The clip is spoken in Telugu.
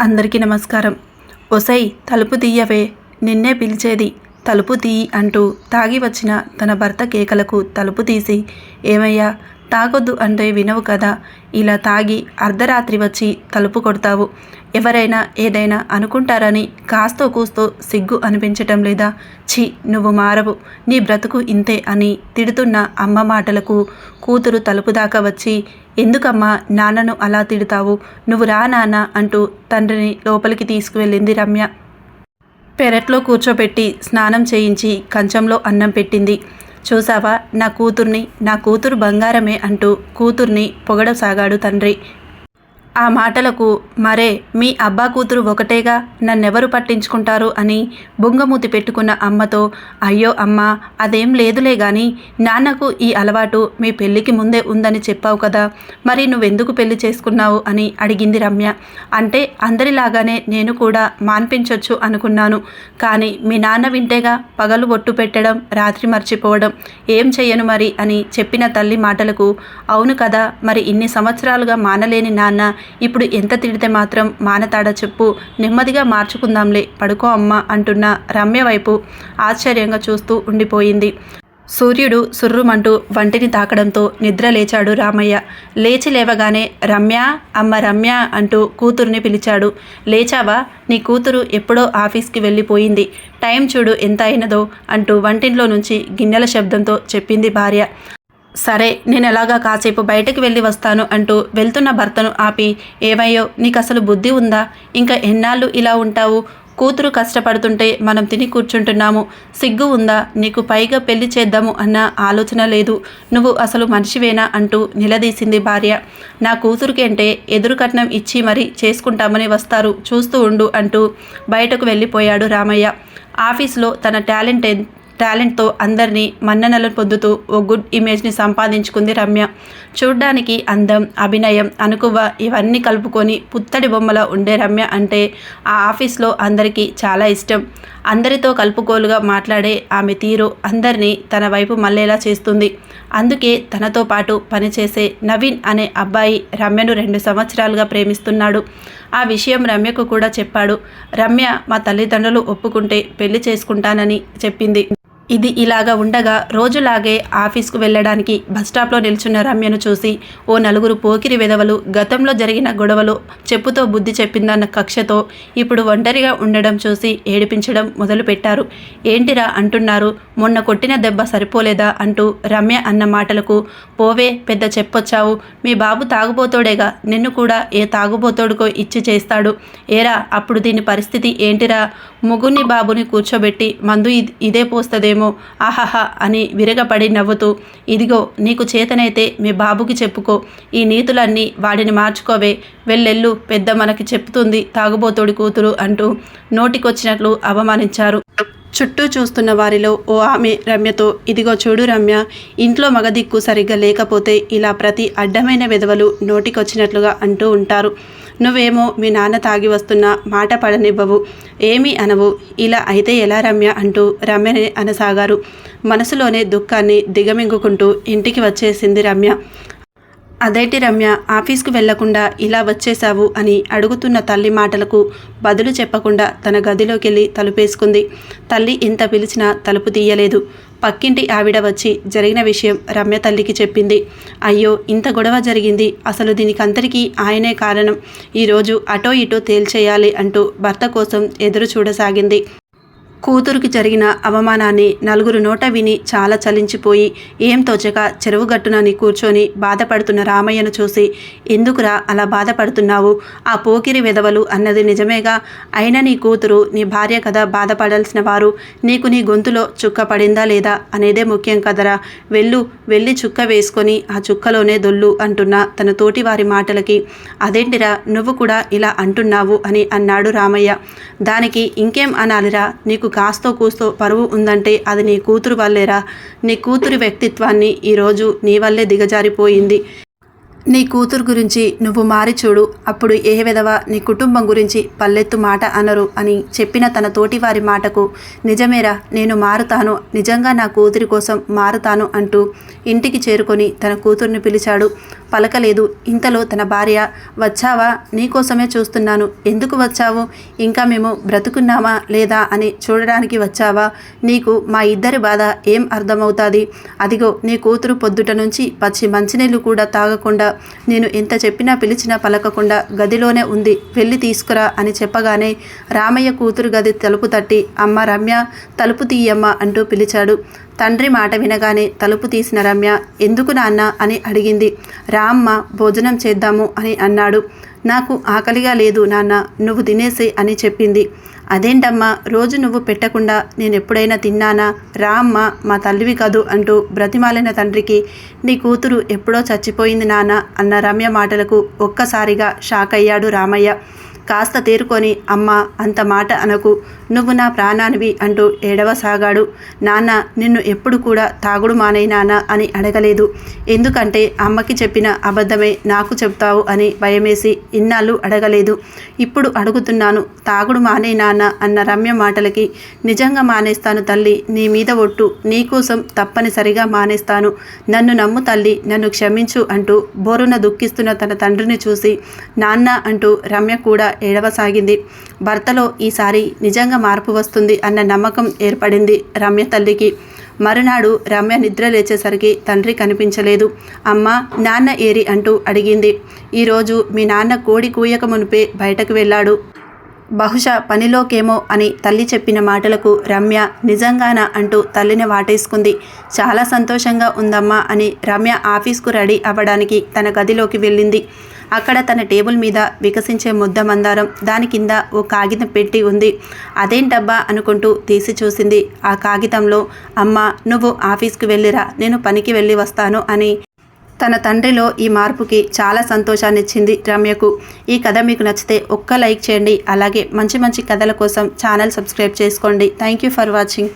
అందరికీ నమస్కారం. ఒసై తలుపు తీయవే నిన్నే పిలిచేది. తలుపు తీయి అంటూ తాగి వచ్చిన తన భర్త కేకలకు తలుపు తీసి ఏమయ్యా తాగొద్దు అంటే వినవు కదా. ఇలా తాగి అర్ధరాత్రి వచ్చి తలుపు కొడతావు. ఎవరైనా ఏదైనా అనుకుంటారని కాస్తో కూస్తో సిగ్గు అనిపించటం లేదా? ఛీ నువ్వు మారవు. నీ బ్రతుకు ఇంతే అని తిడుతున్న అమ్మ మాటలకు కూతురు తలుపు దాకా వచ్చి ఎందుకమ్మా నాన్నను అలా తిడతావు? నువ్వు రా నాన్న అంటూ తండ్రిని లోపలికి తీసుకువెళ్ళింది రమ్య. పెరట్లో కూర్చోబెట్టి స్నానం చేయించి కంచంలో అన్నం పెట్టింది. చూసావా? నా కూతుర్ని నా కూతురు బంగారమే అంటూ కూతుర్ని పొగడసాగాడు తండ్రి. ఆ మాటలకు మరే మీ అబ్బా కూతురు ఒకటేగా? నన్నెవరు పట్టించుకుంటారు? అని బొంగమూతి పెట్టుకున్న అమ్మతో అయ్యో అమ్మ అదేం లేదులే గాని నాన్నకు ఈ అలవాటు మీ పెళ్ళికి ముందే ఉందని చెప్పావు కదా మరి నువ్వెందుకు పెళ్ళి చేసుకున్నావు? అని అడిగింది రమ్య. అంటే అందరిలాగానే నేను కూడా మాన్పించొచ్చు అనుకున్నాను కానీ మీ నాన్న వింటేగా పగలు ఒట్టు పెట్టడం రాత్రి మర్చిపోవడం ఏం చెయ్యను మరి? అని చెప్పిన తల్లి మాటలకు అవును కదా మరి ఇన్ని సంవత్సరాలుగా మానలేని నాన్న ఇప్పుడు ఎంత తిడితే మాత్రం మానతాడా చెప్పు నెమ్మదిగా మార్చుకుందాంలే పడుకో అమ్మ అంటున్న రమ్య వైపు ఆశ్చర్యంగా చూస్తూ ఉండిపోయింది. సూర్యుడు సుర్రుమంటూ వంటిని తాకడంతో నిద్ర లేచాడు రామయ్య. లేచి లేవగానే రమ్య అమ్మ రమ్య అంటూ కూతుర్ని పిలిచాడు. లేచావా? నీ కూతురు ఎప్పుడో ఆఫీస్కి వెళ్ళిపోయింది. టైం చూడు ఎంత అయినదో అంటూ వంటింట్లో నుంచి గిన్నెల శబ్దంతో చెప్పింది భార్య. సరే నేను ఎలాగా కాసేపు బయటకు వెళ్ళి వస్తాను అంటూ వెళ్తున్న భర్తను ఆపి ఏమయ్యో నీకు అసలు బుద్ధి ఉందా? ఇంకా ఎన్నాళ్ళు ఇలా ఉంటావు? కూతురు కష్టపడుతుంటే మనం తిని కూర్చుంటున్నాము. సిగ్గు ఉందా? నీకు పైగా పెళ్ళి చేద్దాము అన్న ఆలోచన లేదు. నువ్వు అసలు మనిషివేనా? అంటూ నిలదీసింది భార్య. నా కూతురికి అంటే ఎదురు కట్నం ఇచ్చి మరీ చేసుకుంటామని వస్తారు. చూస్తూ ఉండు అంటూ బయటకు వెళ్ళిపోయాడు రామయ్య. ఆఫీస్లో తన టాలెంట్ టాలెంట్తో అందరినీ మన్ననలు పొందుతూ ఓ గుడ్ ఇమేజ్ని సంపాదించుకుంది రమ్య. చూడ్డానికి అందం అభినయం అనుకువ ఇవన్నీ కలుపుకొని పుత్తడి బొమ్మలో ఉండే రమ్య అంటే ఆ ఆఫీస్లో అందరికీ చాలా ఇష్టం. అందరితో కలుపుకోలుగా మాట్లాడే ఆమె తీరు అందరినీ తన వైపు మళ్ళేలా చేస్తుంది. అందుకే తనతో పాటు పనిచేసే నవీన్ అనే అబ్బాయి రమ్యను రెండు సంవత్సరాలుగా ప్రేమిస్తున్నాడు. ఆ విషయం రమ్యకు కూడా చెప్పాడు. రమ్య మా తల్లిదండ్రులు ఒప్పుకుంటే పెళ్ళి చేసుకుంటానని చెప్పింది. ఇది ఇలాగా ఉండగా రోజులాగే ఆఫీస్కు వెళ్ళడానికి బస్టాప్లో నిల్చున్న రమ్యను చూసి ఓ నలుగురు పోకిరి విధవలు గతంలో జరిగిన గొడవలు చెప్పుతో బుద్ధి చెప్పిందన్న కక్షతో ఇప్పుడు ఒంటరిగా ఉండడం చూసి ఏడిపించడం మొదలుపెట్టారు. ఏంటిరా అంటున్నారు? మొన్న కొట్టిన దెబ్బ సరిపోలేదా? అంటూ రమ్య అన్న మాటలకు పోవే పెద్ద చెప్పొచ్చావు. మీ బాబు తాగుబోతోడేగా. నిన్ను కూడా ఏ తాగుబోతోడుకో ఇచ్చి చేస్తాడు. ఏరా అప్పుడు దీని పరిస్థితి ఏంటిరా? ముగుని బాబుని కూర్చోబెట్టి మందు ఇదే పోస్తుందేమో ఏమో ఆహాహా అని విరగపడి నవ్వుతూ ఇదిగో నీకు చేతనైతే మీ బాబుకి చెప్పుకో ఈ నీతులన్నీ వాడిని మార్చుకోవే వెళ్ళెళ్ళు పెద్ద మనకి చెప్తుంది తాగుబోతోడి కూతురు అంటూ నోటికొచ్చినట్లు అవమానించారు. చుట్టూ చూస్తున్న వారిలో ఓ ఆమె రమ్యతో ఇదిగో చూడు రమ్య ఇంట్లో మగదిక్కు సరిగ్గా లేకపోతే ఇలా ప్రతి అడ్డమైన విధవలు నోటికొచ్చినట్లుగా అంటూ ఉంటారు. నువ్వేమో మీ నాన్న తాగి వస్తున్న మాట పడనివ్వవు. ఏమీ అనవు. ఇలా అయితే ఎలా రమ్య అంటూ రమ్యని అనసాగారు. మనసులోనే దుఃఖాన్ని దిగమింగుకుంటూ ఇంటికి వచ్చేసింది రమ్య. అదేంటి రమ్య ఆఫీస్కు వెళ్ళకుండా ఇలా వచ్చేశావు అని అడుగుతున్న తల్లి మాటలకు బదులు చెప్పకుండా తన గదిలోకి వెళ్ళి తలుపేసుకుంది. తల్లి ఇంత పిలిచినా తలుపు తీయలేదు. పక్కింటి ఆవిడ వచ్చి జరిగిన విషయం రమ్య తల్లికి చెప్పింది. అయ్యో ఇంత గొడవ జరిగింది. అసలు దీనికంతటికీ ఆయనే కారణం. ఈరోజు అటో ఇటో తేల్చేయాలి అంటూ భర్త కోసం ఎదురు చూడసాగింది. కూతురికి జరిగిన అవమానాన్ని నలుగురు నోట విని చాలా చలించిపోయి ఏం తోచక చెరువు గట్టునని కూర్చొని బాధపడుతున్న రామయ్యను చూసి ఎందుకురా అలా బాధపడుతున్నావు? ఆ పోకిరి వెదవలు అన్నది నిజమేగా? అయినా నీ కూతురు నీ భార్య కదా బాధపడాల్సిన వారు? నీకు నీ గొంతులో చుక్క పడిందా లేదా? అనేదే ముఖ్యం కదరా. వెళ్ళు వెళ్ళి చుక్క వేసుకొని ఆ చుక్కలోనే దొల్లు అంటున్న తన తోటి వారి మాటలకి. అదేంటిరా? నువ్వు కూడా ఇలా అంటున్నావు అని అన్నాడు రామయ్య. దానికి ఇంకేం అనాలిరా? నీకు కాస్తో కూస్తో పరువు ఉందంటే అది నీ కూతురు వల్లేరా? నీ కూతురి వ్యక్తిత్వాన్ని ఈరోజు నీ వల్లే దిగజారిపోయింది. నీ కూతురు గురించి నువ్వు మారి చూడు. అప్పుడు ఏ విధవ నీ కుటుంబం గురించి పల్లెత్తు మాట అనరు అని చెప్పిన తన తోటివారి మాటకు నిజమేరా నేను మారుతాను. నిజంగా నా కూతురి కోసం మారుతాను అంటూ ఇంటికి చేరుకొని తన కూతుర్ని పిలిచాడు. పలకలేదు. ఇంతలో తన భార్య వచ్చావా? నీకోసమే చూస్తున్నాను. ఎందుకు వచ్చావు? ఇంకా మేము బ్రతుకున్నామా లేదా అని చూడడానికి వచ్చావా? నీకు మా ఇద్దరి బాధ ఏం అర్థమవుతుంది? అదిగో నీ కూతురు పొద్దుట నుంచి పచ్చి మంచినీళ్ళు కూడా తాగకుండా నేను ఎంత చెప్పినా పిలిచినా పలకకుండా గదిలోనే ఉంది. వెళ్ళి తీసుకురా అని చెప్పగానే రామయ్య కూతురు గది తలుపు తట్టి అమ్మ రమ్య తలుపు తీయమ్మ అంటూ పిలిచాడు. తండ్రి మాట వినగానే తలుపు తీసిన రమ్య ఎందుకు నాన్న? అని అడిగింది. రామ్మ భోజనం చేద్దాము అని అన్నాడు. నాకు ఆకలిగా లేదు నాన్న నువ్వు తినేసి అని చెప్పింది. అదేంటమ్మా రోజు నువ్వు పెట్టకుండా నేను ఎప్పుడైనా తిన్నానా? రా అమ్మ మా తల్లివి కాదు అంటూ బ్రతిమాలిన తండ్రికి నీ కూతురు ఎప్పుడో చచ్చిపోయింది నాన్న అన్న రమ్య మాటలకు ఒక్కసారిగా షాక్ అయ్యాడు రామయ్య. కాస్త తేరుకొని అమ్మ అంత మాట అనకు. నువ్వు నా ప్రాణానివి అంటూ ఏడవసాగాడు. నాన్న నిన్ను ఎప్పుడు కూడా తాగుడు మానే నాన్న అని అడగలేదు. ఎందుకంటే అమ్మకి చెప్పిన అబద్ధమే నాకు చెప్తావు అని భయమేసి ఇన్నాళ్ళు అడగలేదు. ఇప్పుడు అడుగుతున్నాను తాగుడు మానే నాన్న అన్న రమ్య మాటలకి నిజంగా మానేస్తాను తల్లి నీ మీద ఒట్టు నీకోసం తప్పనిసరిగా మానేస్తాను. నన్ను నమ్ము తల్లి నన్ను క్షమించు అంటూ బోరున దుఃఖిస్తున్న తన తండ్రిని చూసి నాన్న అంటూ రమ్య కూడా ఏడవసాగింది. భర్తలో ఈసారి నిజంగా మార్పు వస్తుంది అన్న నమ్మకం ఏర్పడింది రమ్య తల్లికి. మరునాడు రమ్య నిద్ర లేచేసరికి తండ్రి కనిపించలేదు. అమ్మ నాన్న ఏరి అంటూ అడిగింది. ఈరోజు మీ నాన్న కోడి కూయక మునిపే బయటకు వెళ్ళాడు. బహుశా పనిలోకేమో అని తల్లి చెప్పిన మాటలకు రమ్య నిజంగానా అంటూ తల్లిని వాటేసుకుంది. చాలా సంతోషంగా ఉందమ్మా అని రమ్య ఆఫీస్కు రెడీ అవ్వడానికి తన గదిలోకి వెళ్ళింది. అక్కడ తన టేబుల్ మీద వికసించే ముద్ద మందారం దాని కింద ఓ కాగితం పెట్టి ఉంది. అదేంటబ్బా అనుకుంటూ తీసి చూసింది. ఆ కాగితంలో అమ్మ నువ్వు ఆఫీస్కి వెళ్ళిరా. నేను పనికి వెళ్ళి వస్తాను అని తన తండ్రిలో ఈ మార్పుకి చాలా సంతోషాన్ని ఇచ్చింది రమ్యకు. ఈ కథ మీకు నచ్చితే ఒక్క లైక్ చేయండి. అలాగే మంచి మంచి కథల కోసం ఛానల్ సబ్స్క్రైబ్ చేసుకోండి. Thank you for watching.